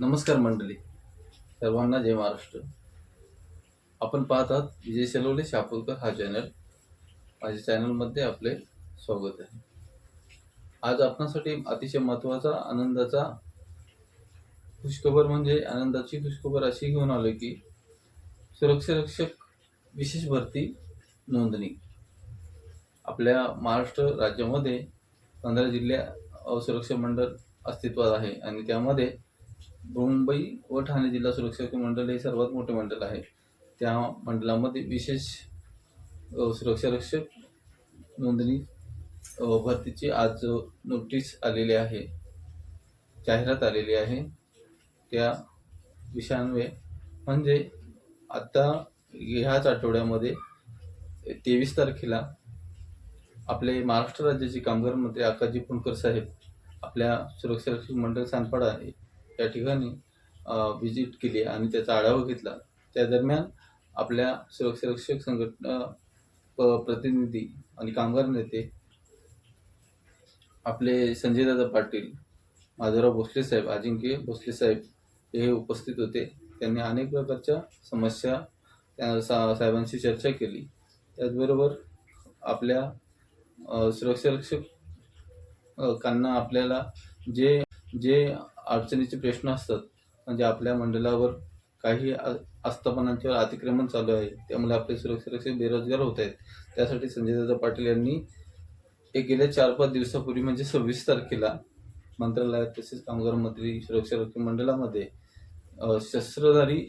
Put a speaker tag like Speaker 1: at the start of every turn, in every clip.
Speaker 1: नमस्कार मंडळी. सर्वांना जय महाराष्ट्र. आपण पाहतात विजय सेलवले शापूरकर हा चॅनल माझ्या चॅनलमध्ये आपले स्वागत आहे. आज आपणासाठी अतिशय महत्त्वाचा आनंदाचा खुशखबर म्हणजे आनंदाची खुशखबर अशी घेऊन आलो की सुरक्षारक्षक विशेष भरती नोंदणी. आपल्या महाराष्ट्र राज्यामध्ये पंधरा जिल्ह्या असुरक्षा सुरक्षा मंडळ अस्तित्वात आहे आणि त्यामध्ये मुंबई व ठाणे जिल्हा सुरक्षा मंडळ हे सर्वात मोठे मंडळ आहे. त्या मंडळामध्ये विशेष अ, सुरक्षा रक्षक नोंदणी भरतीची आज नोटीस आलेली आहे. जाहिरात आलेली आहे. त्या विषयान्वये म्हणजे आत्ता ह्याच आठवड्यामध्ये तेवीस तारखेला आपले महाराष्ट्र राज्याचे कामगार मंत्री आकाजी पुणकर साहेब आपल्या सुरक्षा रक्षक मंडळ सांडपाडा त्या ठिकाणी व्हिजिट केली आणि त्याचा आढावा घेतला. त्या दरम्यान आपल्या सुरक्षारक्षक संघटना प्रतिनिधी आणि कामगार नेते आपले संजयदादा पाटील माधवराव भोसले साहेब अजिंक्य भोसले साहेब हे उपस्थित होते. त्यांनी अनेक प्रकारच्या समस्या त्या सा साहेबांशी चर्चा केली. त्याचबरोबर आपल्या सुरक्षारक्षकांना आपल्याला जे जे अडचणीचे प्रश्न असतात. म्हणजे आपल्या मंडळावर काही आस्थापनांच्यावर अतिक्रमण चालू आहे. त्यामुळे आपले सुरक्षित बेरोजगार होत आहेत. त्यासाठी संजयदादा पाटील यांनी एक गेल्या चार पाच दिवसापूर्वी म्हणजे सव्वीस तारखेला मंत्रालयात तसेच कामगार मंत्री सुरक्षा रक्षक मंडळामध्ये शस्त्रधारी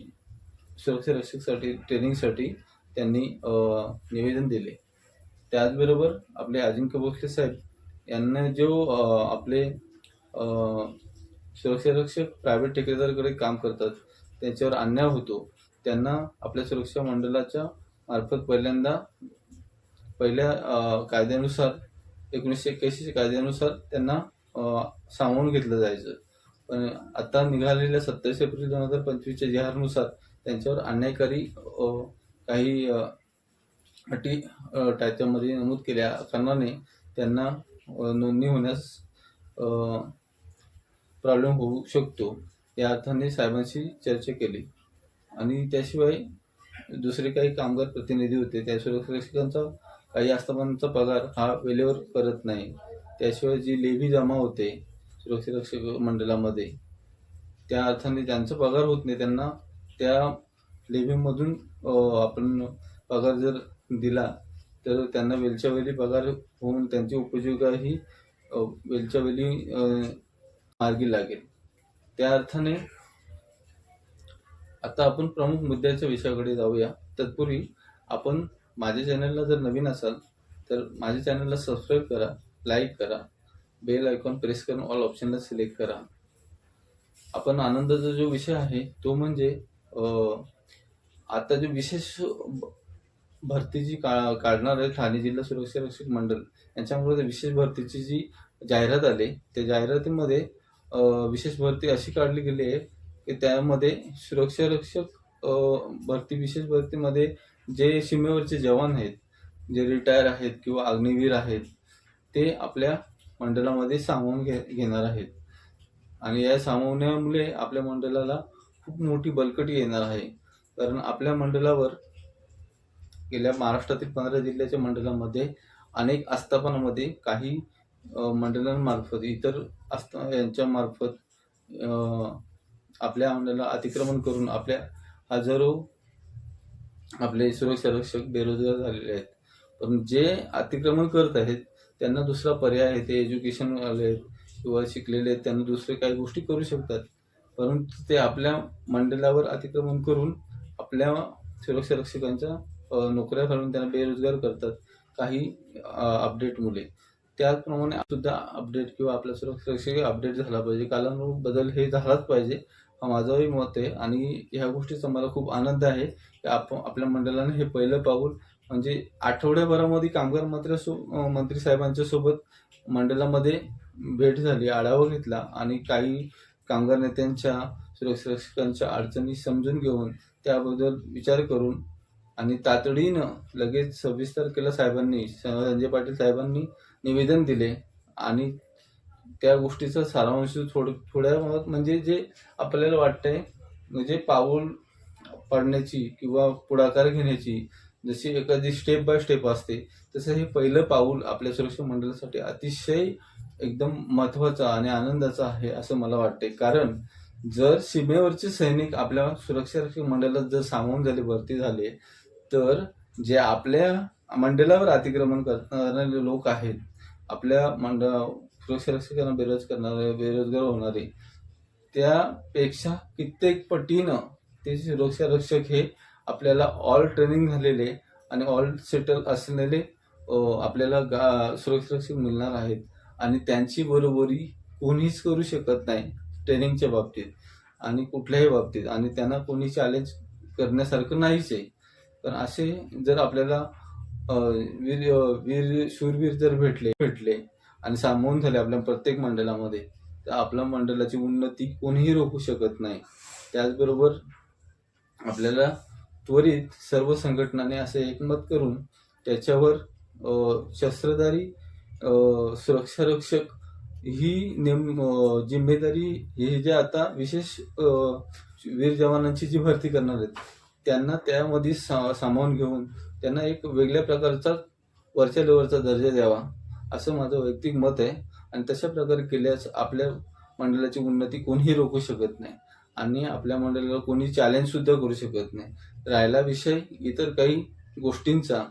Speaker 1: सुरक्षा रक्षकसाठी ट्रेनिंगसाठी त्यांनी निवेदन दिले. त्याचबरोबर आपले अजिंक्य भोसले साहेब यांना जो आपले अ, सुरक्षा रक्षक प्रायव्हेट ठेकेदाराकडे काम करतात. त्यांच्यावर अन्याय होतो. त्यांना आपल्या सुरक्षा मंडळाच्या मार्फत पहिल्यांदा पहिल्या कायद्यानुसार एकोणीसशे एक्क्याऐंशी कायद्यानुसार त्यांना सामावून घेतलं जायचं. पण आता निघालेल्या सत्तावीस एप्रिल दोन हजार पंचवीसच्या जिहारनुसार त्यांच्यावर अन्यायकारी काही अटी त्याच्यामध्ये नमूद केल्या कारणाने त्यांना नोंदणी होण्यास प्रॉब्लेम होऊ शकतो या अर्थाने साहेबांशी चर्चा केली. आणि त्याशिवाय दुसरे काही कामगार प्रतिनिधी होते त्या सुरक्षकांचा काही आस्थापनांचा पगार हा वेळेवर करत नाही. त्याशिवाय जी लेबी जमा होते सुरक्षारक्षक मंडळामध्ये त्या अर्थाने ज्यांचा पगार होत नाही त्यांना त्या लेबीमधून आपण पगार जर दिला तर त्यांना वेळच्या वेळी पगार होऊन त्यांची उपजीविका ही वेळी मार्गी लागेल. त्या अर्थाने आता आपण प्रमुख मुद्द्याच्या विषयाकडे जाऊया. तत्पूर्वी आपण माझ्या चॅनलला जर नवीन असाल तर माझ्या चॅनलला सबस्क्राईब करा लाईक करा बेल आयकॉन प्रेस करून ऑल ऑप्शनला सिलेक्ट करा. आपण आनंदाचा जो विषय आहे तो म्हणजे आता जो विशेष भरतीची का काढणार आहे ठाणे जिल्हा सुरक्षा रक्षक मंडळ यांच्यामुळे विशेष भरतीची जी जाहिरात आली त्या जाहिरातीमध्ये विशेष भरती अशी काढली गेली आहे की त्यामध्ये सुरक्षा रक्षक भरती विशेष भरतीमध्ये जे सीमेवरचे जवान आहेत जे रिटायर आहेत किंवा अग्निवीर आहेत ते आपल्या मंडळामध्ये सामावून घे घेणार आहेत. आणि या सामावण्यामुळे आपल्या मंडळाला खूप मोठी बलकटी येणार आहे. कारण आपल्या मंडळावर गेल्या महाराष्ट्रातील पंधरा जिल्ह्याच्या मंडळामध्ये अनेक आस्थापनामध्ये काही मंडळांमार्फत इतर असता यांच्यामार्फत आपल्या मंडळाला अतिक्रमण करून आपल्या हजारो आपले सुरक्षा रक्षक बेरोजगार झालेले आहेत. पण जे अतिक्रमण करत आहेत त्यांना दुसरा पर्याय आहे ते एज्युकेशन आले आहेत किंवा शिकलेले आहेत त्यांना दुसरे काही गोष्टी करू शकतात. परंतु ते आपल्या मंडळावर अतिक्रमण करून आपल्या सुरक्षा रक्षकांच्या नोकऱ्या काढून त्यांना बेरोजगार करतात काही अपडेट मुले. त्याचप्रमाणे सुद्धा अपडेट किंवा आपल्या सुरक्षा अपडेट झाला पाहिजे. कालानुरूप बदल हे झालाच पाहिजे हा माझंही मत आहे. आणि ह्या गोष्टीचा मला खूप आनंद आहे की आप आपल्या मंडळाने हे पहिलं पाऊल म्हणजे आठवड्याभरामध्ये कामगार मंत्री सो मंत्री साहेबांच्या सोबत मंडळामध्ये भेट झाली आढावा घेतला. आणि काही कामगार नेत्यांच्या सुरक्षा अडचणी समजून घेऊन त्याबद्दल विचार करून आणि तातडीनं लगेच सव्वीस तारखेला साहेबांनी संजय पाटील साहेबांनी निवेदन दिले आणि त्या गोष्टीचं सारांश थोडं थोड्या म्हणजे जे आपल्याला वाटतंय म्हणजे पाऊल पडण्याची किंवा पुढाकार घेण्याची जशी एखादी स्टेप बाय स्टेप असते तसं हे पहिलं पाऊल आपल्या सुरक्षा मंडळासाठी अतिशय एकदम महत्वाचं आणि आनंदाचं आहे असं मला वाटते कारण जर सीमेवरचे सैनिक आपल्या सुरक्षा रक्षक मंडळात जर सामावून झाले भरती झाले तर जे आपल्या मंडळावर अतिक्रमण करणारे लोक आहेत आपल्या मंडळ सुरक्षा बेरोज करणारे बेरोजगार होणारे त्यापेक्षा कित्येक पटीनं ते सुरक्षा रक्षक हे आपल्याला ऑल ट्रेनिंग झालेले आणि ऑल सेटल असलेले आपल्याला गा सुरक्षा रक्षक मिळणार आहेत. आणि त्यांची बरोबरी कोणीच करू शकत नाही ट्रेनिंगच्या बाबतीत आणि कुठल्याही बाबतीत. आणि त्यांना कोणी चॅलेंज करण्यासारखं नाहीच आहे. पण असे जर आपल्याला वीर वीर शूरवीर जर भेटले भेटले आणि सामावून झाले आपल्या प्रत्येक मंडळामध्ये तर आपल्या मंडळाची उन्नती कोणीही रोखू शकत नाही. त्याचबरोबर आपल्याला त्वरित सर्व संघटनाने असे एकमत करून त्याच्यावर शस्त्रधारी सुरक्षारक्षक ही नेम जिम्मेदारी हे जे आता विशेष वीर जवानांची जी भरती करणार आहेत त्यांना त्यामध्ये सा सामावून घेऊन त्यांना एक वेगळ्या प्रकारचा वरच्या लेवलचा दर्जा द्यावा असं माझं वैयक्तिक मत आहे. आणि तशा प्रकारे केल्यास आपल्या मंडळाची उन्नती कोणीही रोखू शकत नाही. आणि आपल्या मंडळाला कोणी चॅलेंजसुद्धा करू शकत नाही. राहिला विषय इतर काही गोष्टींचा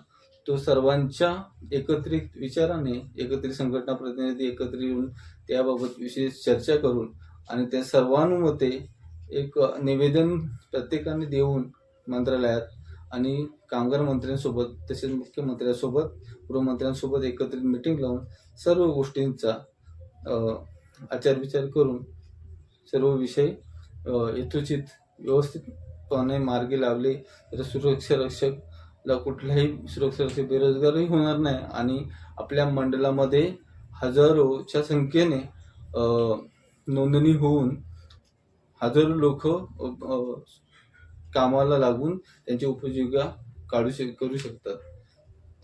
Speaker 1: तो सर्वांच्या एकत्रित विचाराने एकत्रित संघटना प्रतिनिधी एकत्र येऊन त्याबाबत विशेष चर्चा करून आणि त्या सर्वानुमते एक निवेदन प्रत्येकाने देऊन मंत्रालयात आणि कामगार मंत्र्यांसोबत तसेच मुख्यमंत्र्यांसोबत गृहमंत्र्यांसोबत एकत्रित मिटिंग लावून सर्व गोष्टींचा आचार आचारविचार करून सर्व विषय यथोचित व्यवस्थितपणे मार्गी लावले तर सुरक्षा रक्षकला कुठलाही सुरक्षा रक्षक बेरोजगारही होणार नाही आणि आपल्या मंडळामध्ये हजारोच्या संख्येने नोंदणी होऊन हजारो लोक कामाला लागून त्यांची उपजीविका काढू शक करू शकतात.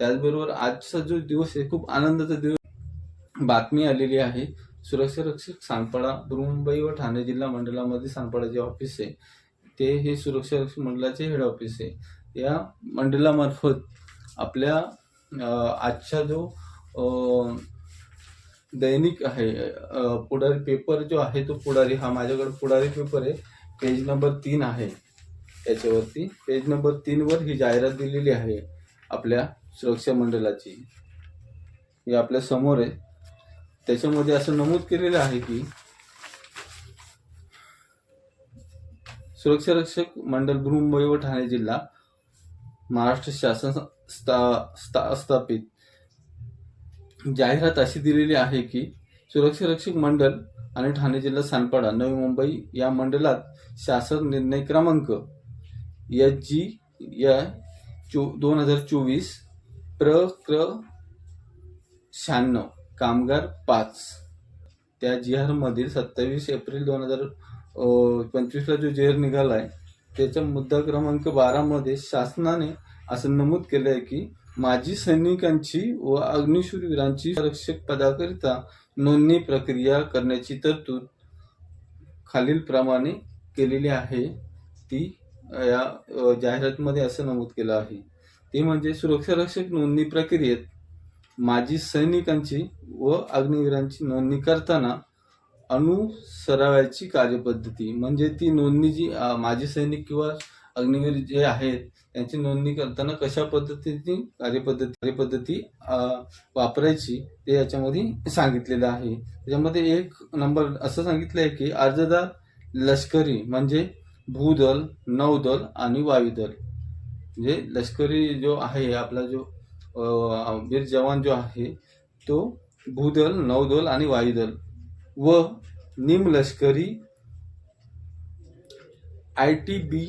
Speaker 1: त्याचबरोबर आजचा जो दिवस आहे खूप आनंदाचा दिवस बातमी आलेली आहे सुरक्षा रक्षक सांगपाडा मुंबई व ठाणे जिल्हा मंडळामध्ये सांगपाडा जे ऑफिस आहे. ते हे सुरक्षा रक्षक मंडळाचे हेड ऑफिस आहे. या मंडळामार्फत आपल्या आजचा जो दैनिक आहे पुढारी पेपर जो आहे तो पुढारी हा माझ्याकडे पुढारी पेपर आहे. पेज नंबर तीन आहे. त्याच्यावरती पेज नंबर तीनवर ही जाहिरात दिलेली आहे आपल्या सुरक्षा मंडळाची. ही आपल्यासमोर आहे. त्याच्यामध्ये असं नमूद केलेलं आहे की सुरक्षा रक्षक मंडळ मुंबई व ठाणे जिल्हा महाराष्ट्र शासन स्था स्था स्थापित. जाहिरात अशी दिलेली आहे की सुरक्षा रक्षक मंडळ आणि ठाणे जिल्हा सानपाडा नवी मुंबई या मंडळात शासन निर्णय क्रमांक एच जी या चो दोन हजार चोवीस प्र क्र शहाण्णव कामगार पाच. त्या जी आरमधील सत्तावीस एप्रिल दोन हजार पंचवीसला जो जी निघाला आहे त्याच्या मुद्दा क्रमांक बारामध्ये शासनाने असं नमूद केलं आहे की माजी सैनिकांची व अग्निशूरवीरांची रक्षक पदाकरिता नोंदणी प्रक्रिया करण्याची तरतूद खालीलप्रमाणे केलेली आहे. ती या जाहिरातमध्ये असं नमूद केलं आहे. ते म्हणजे सुरक्षारक्षक नोंदणी प्रक्रियेत माजी सैनिकांची व अग्निवीरांची नोंदणी करताना अनुसरावयाची कार्यपद्धती म्हणजे ती नोंदणी जी माजी सैनिक किंवा अग्निवीर जे आहेत त्यांची नोंदणी करताना कशा पद्धतीने कार्यपद्धती कार्यपद्धती वापरायची ते याच्यामध्ये सांगितलेलं आहे. त्याच्यामध्ये एक नंबर असं सांगितलं आहे की अर्जदार लष्करी म्हणजे भूदल नौदल आणि वायुदल. म्हणजे लष्करी जो आहे आपला जो वीर जवान जो आहे तो भूदल नौदल आणि वायुदल व निमलष्करी I T B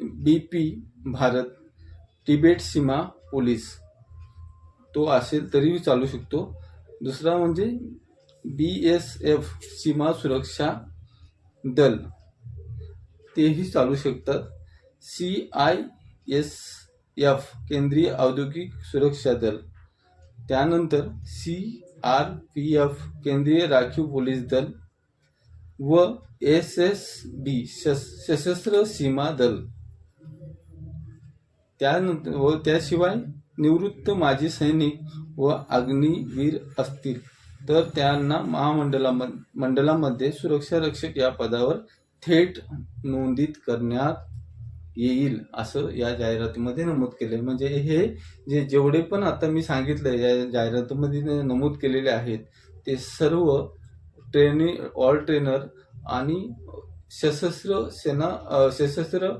Speaker 1: B P Bharat Tibet Seema police. तो असेल तरीही चालू शकतो. दुसरा म्हणजे बी एस एफ सीमा सुरक्षा दल. तेही चालू शकतात. सी आय एस एफ केंद्रीय औद्योगिक सुरक्षा दल. त्यानंतर सी आर पी एफ केंद्रीय राखीव पोलीस दल व एस एस बी सशस्त्र सीमा दल. त्यानंतर व त्याशिवाय निवृत्त माजी सैनिक व अग्निवीर असतील तर त्यांना महामंडला मंडळामध्ये सुरक्षा रक्षक या पदावर थेट नोंदीत करण्यात येईल असं या जाहिरातीमध्ये नमूद केले म्हणजे हे जे जेवढे पण आता मी सांगितलं या जाहिरातीमध्ये नमूद केलेले आहेत ते सर्व ट्रेनी ऑल ट्रेनर आणि सशस्त्र सेना सशस्त्र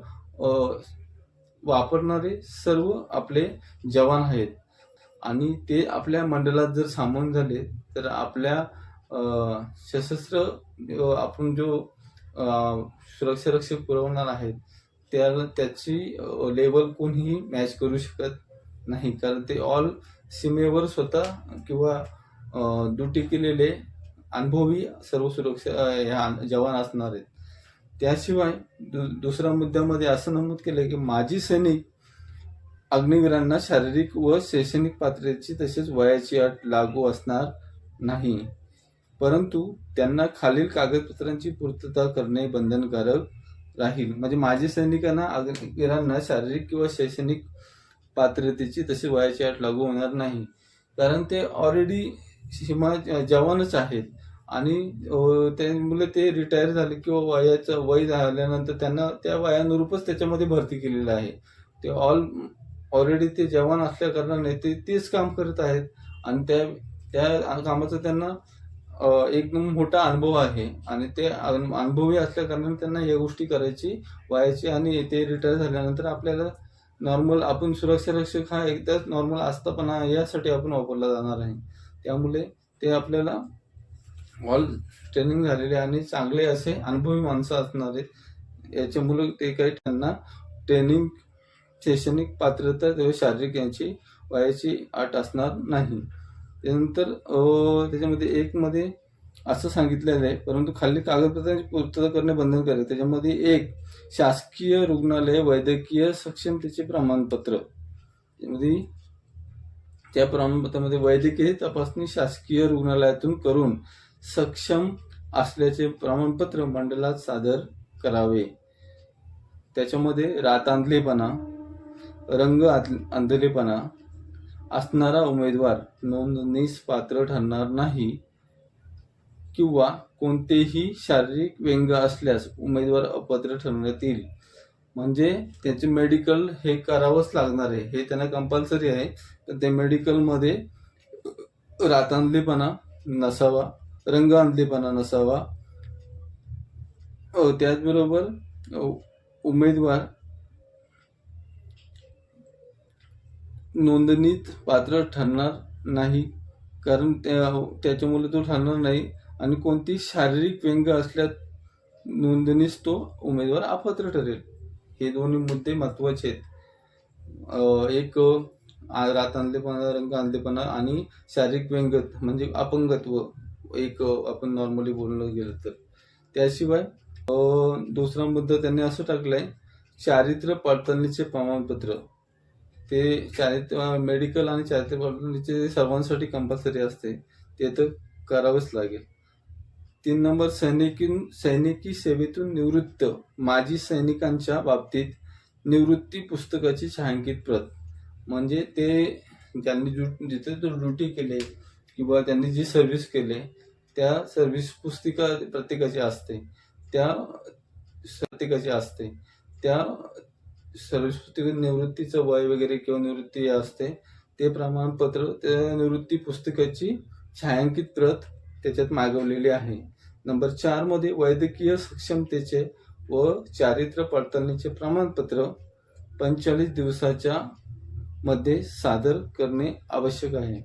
Speaker 1: वापरणारे सर्व आपले जवान आहेत. आणि ते आपल्या मंडळात जर सामावून झाले तर आपल्या सशस्त्र आपण जो सुरक्षारक्षक पुरवणार आहेत. त्याला त्याची लेवल कोणीही मॅच करू शकत नाही. कारण ते ऑल सीमेवर स्वतः किंवा ड्युटी केलेले अनुभवी सर्व सुरक्षा ह्या जवान असणार आहेत. त्याशिवाय दु दुसऱ्या मुद्द्यामध्ये असं नमूद केलं की माजी सैनिक अग्निवीरांना शारीरिक व शैक्षणिक पात्रतेची तसेच वयाची अट लागू असणार नाही. परंतु त्यांना खालील कागदपत्रांची पूर्तता करणे बंधनकारक राहील. म्हणजे माजी सैनिकांना अग्निवीरांना शारीरिक किंवा शैक्षणिक पात्रतेची तशी वयाची अट लागू होणार नाही. कारण ते ऑलरेडी सीमा जवानच आहेत. आणि त्यामुळे ते रिटायर झाले किंवा वयाचं वय झाल्यानंतर त्यांना त्या वयानुरूपच त्याच्यामध्ये भरती केलेलं आहे. ते ऑल ऑलरेडी ते जवान असल्या कारणाने ते तेच काम करत आहेत. आणि त्या त्या कामाचं त्यांना एक एकदम मोठा अनुभव आहे आणि ते अनुभवी असल्या कारणाने त्यांना या गोष्टी करायची वयाची आणि ते रिटायर झाल्यानंतर आपल्याला नॉर्मल आपण सुरक्षारक्षक हा एकदाच नॉर्मल आस्थापना यासाठी आपण वापरला जाणार आहे. त्यामुळे ते आपल्याला ऑल ट्रेनिंग झालेले आणि चांगले असे अनुभवी माणसं असणार आहेत याच्यामुळे ते काही त्यांना ट्रेनिंग शैक्षणिक पात्रता किंवा शारीरिक यांची वयाची अट असणार नाही. त्यानंतर त्याच्यामध्ये एकमध्ये असं सांगितलेलं आहे परंतु खाली कागदपत्रांची पूर्तता करणे बंधनकारक आहे. त्याच्यामध्ये एक शासकीय रुग्णालय वैद्यकीय सक्षमतेचे प्रमाणपत्र त्यामध्ये त्या प्रमाणपत्रामध्ये वैद्यकीय तपासणी शासकीय रुग्णालयातून करून सक्षम असल्याचे प्रमाणपत्र मंडळात सादर करावे त्याच्यामध्ये रातांधलेपणा रंग आंध- आंधलेपणा असणारा उमेदवार नोंदणीस पात्र ठरणार नाही किंवा कोणतेही शारीरिक व्यंग असल्यास उमेदवार अपात्र ठरण्यात येईल. म्हणजे त्याचे मेडिकल हे करावंच लागणार आहे. हे त्यांना कंपल्सरी आहे. तर ते मेडिकलमध्ये रातांधलेपणा नसावा रंग अंधलेपणा नसावा त्याचबरोबर उमेदवार नोंदणीत पात्र ठरणार नाही. कारण त्या हो, त्याच्यामुळे तो ठरणार नाही. आणि कोणती शारीरिक व्यंग असल्यास नोंदणीस तो उमेदवार अपात्र ठरेल. हे दोन्ही मुद्दे महत्त्वाचे आहेत. एक रात आणलेपणा रंग आणलेपणा आणि शारीरिक व्यंग म्हणजे अपंगत्व. एक आपण नॉर्मली बोललं गेलं तर. त्याशिवाय दुसरा मुद्दा त्यांनी असं टाकलंय चारित्र्य पडताळणीचे प्रमाणपत्र. ते चारित्र्य मेडिकल आणि चारित्र्य सर्वांसाठी कंपल्सरी असते. ते तर करावंच लागेल. तीन नंबर सैनिकी सैनिकी सेवेतून निवृत्त माजी सैनिकांच्या बाबतीत निवृत्ती पुस्तकाची छायांकित प्रत. म्हणजे ते ज्यांनी ड्यु- जिथे तो ड्युटी केले किंवा त्यांनी जी सर्व्हिस केले त्या सर्व्हिस पुस्तिका प्रत्येकाची असते. त्या प्रत्येकाची असते. त्या सर्व्हिस निवृत्तीचं वय वगैरे किंवा निवृत्ती असते ते प्रमाणपत्र त्या निवृत्ती पुस्तकाची छायांकित प्रत त्याच्यात मागवलेली आहे. नंबर चारमध्ये वैद्यकीय सक्षमतेचे व चारित्र्य पडताळणीचे प्रमाणपत्र पंचेचाळीस दिवसाच्या मध्ये सादर करणे आवश्यक आहे.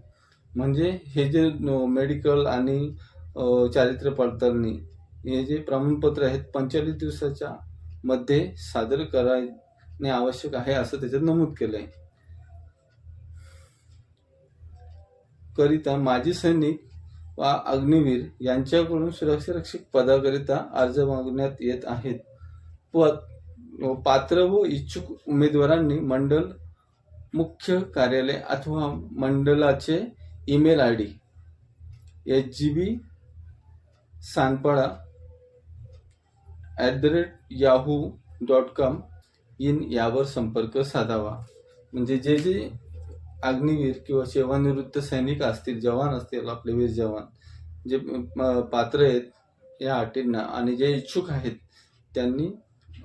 Speaker 1: म्हणजे हे जे मेडिकल आणि चारित्र्य पडताळणी हे जे प्रमाणपत्र आहेत पंचेचाळीस दिवसाच्या मध्ये सादर असणे आवश्यक आहे असं त्याच्यात नमूद केलंय. करिता माजी सैनिक व अग्निवीर यांच्याकडून सुरक्षा रक्षक पदाकरिता अर्ज मागण्यात येत आहेत. पद पात्र व इच्छुक उमेदवारांनी मंडल मुख्य कार्यालय अथवा मंडलाचे email I D H G B Sanpada at the rate Yahoo dot com in यावर संपर्क साधावा. म्हणजे जे जे अग्निवीर किंवा सेवानिवृत्त सैनिक असतील जवान असतील आपले वीर जवान जे पात्र आहेत या अटींना आणि जे इच्छुक आहेत त्यांनी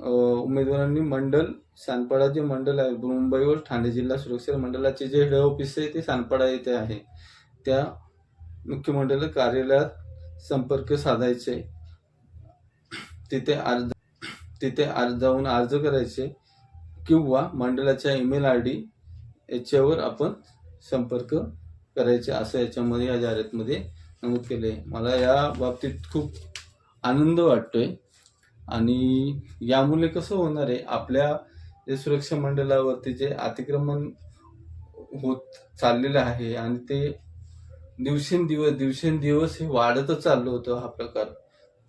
Speaker 1: उमेदवारांनी मंडल सानपाडा जे मंडल आहे मुंबई व ठाणे जिल्हा सुरक्षा मंडळाचे जे हेड ऑफिस आहे ते सानपाडा येथे आहे. त्या मुख्यमंडळ कार्यालयात संपर्क साधायचे. तिथे अर्ज तिथे अर्ज जाऊन अर्ज करायचे. किंवा मंडळाच्या ईमेल आय डी याच्यावर आपण संपर्क करायचे असं याच्यामध्ये या जाहिरातमध्ये नमूद केले मला या बाबतीत खूप आनंद वाटतोय. आणि यामुळे कसं होणार आहे आपल्या जे सुरक्षा मंडळावरती जे अतिक्रमण होत चाललेलं आहे आणि ते दिवसेंदिवस दिवसेंदिवस हे वाढतच चाललं होतं हा प्रकार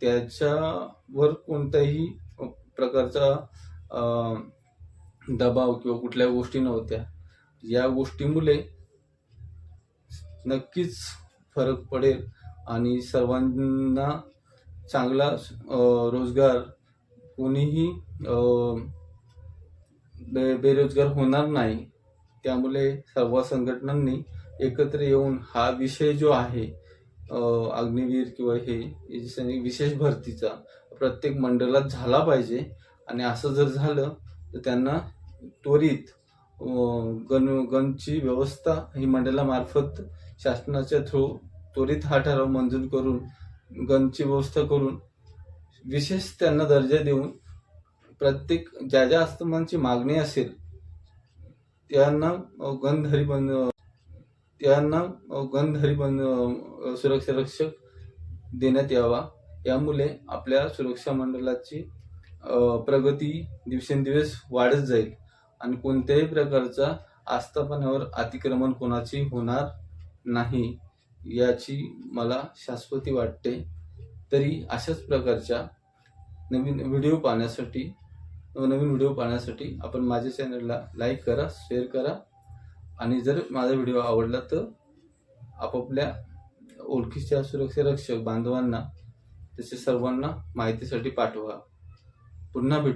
Speaker 1: त्याच्यावर कोणत्याही प्रकारचा दबाव किंवा कुठल्या गोष्टी नव्हत्या. या गोष्टीमुळे नक्कीच फरक पडेल आणि सर्वांना चांगला रोजगार कोणीही बे बेरोजगार होणार नाही. त्यामुळे सर्व संघटनांनी एकत्र येऊन हा विषय जो आहे अग्निवीर किंवा हे विशेष भरतीचा प्रत्येक मंडळात झाला पाहिजे. आणि असं जर झालं तर त्यांना त्वरित गण गणची व्यवस्था ही मंडळामार्फत शासनाच्या थ्रू त्वरित हा ठराव मंजूर करून गणची व्यवस्था करून विशेष त्यांना दर्जा देऊन प्रत्येक ज्या ज्या अस्तमांची मागणी असेल त्यांना गणधरी बन त्यांना गणधरी बन सुरक्षारक्षक देण्यात यावा. यामुळे आपल्या सुरक्षा मंडळाची प्रगती दिवसेंदिवस वाढत जाईल. आणि कोणत्याही प्रकारचा आस्थापनावर अतिक्रमण कोणाची होणार नाही याची मला शाश्वती वाटते. तरी अशाच प्रकारच्या नवीन व्हिडिओ पाहण्यासाठी नवीन व्हिडिओ पाहण्यासाठी आपण माझ्या चॅनलला लाईक करा शेअर करा. आणि जर माझा व्हिडिओ आवडला तर आपापल्या ओळखीच्या सुरक्षा रक्षक बांधवांना तसे सर्वांना माहितीसाठी पाठवा. पुन्हा भेटू.